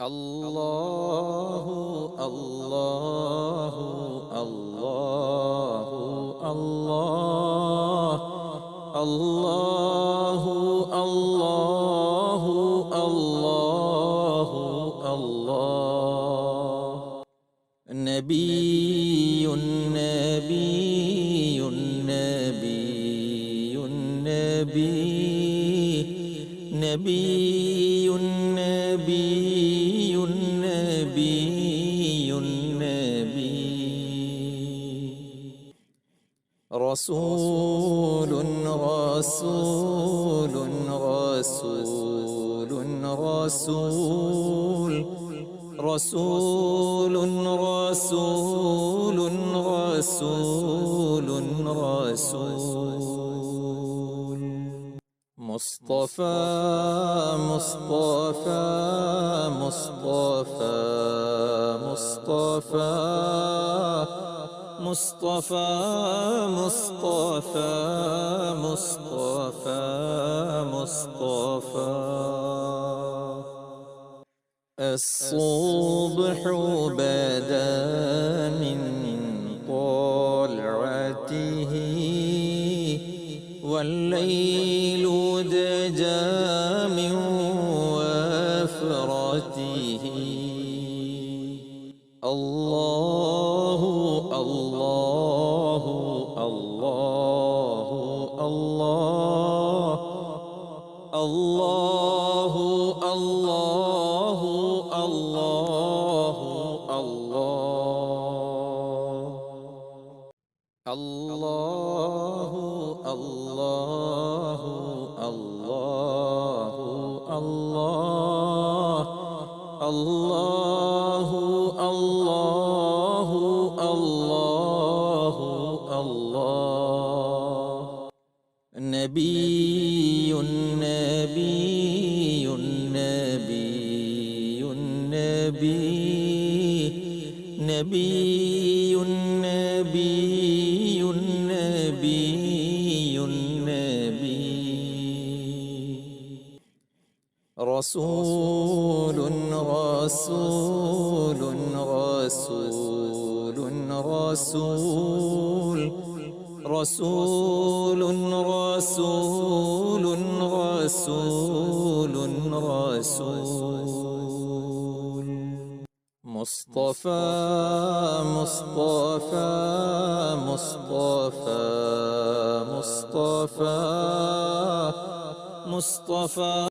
الله الله الله الله الله الله الله الله نبي نبي نبي نبي نبي نبي نبي نبي. رسول رسول رسول رسول رسول رسول رسول رسول مصطفى مصطفى مصطفى مصطفى مصطفى مصطفى مصطفى مصطفى. الصبح بدا والليل دجى من وفرته الله الله الله الله الله الله الله الله الله. الله الله الله الله الله الله. الله نبي نبي نبي نبي نبي نبي رسول رسول رسول رسول رسول رسول رسول رسول مصطفى مصطفى مصطفى مصطفى مصطفى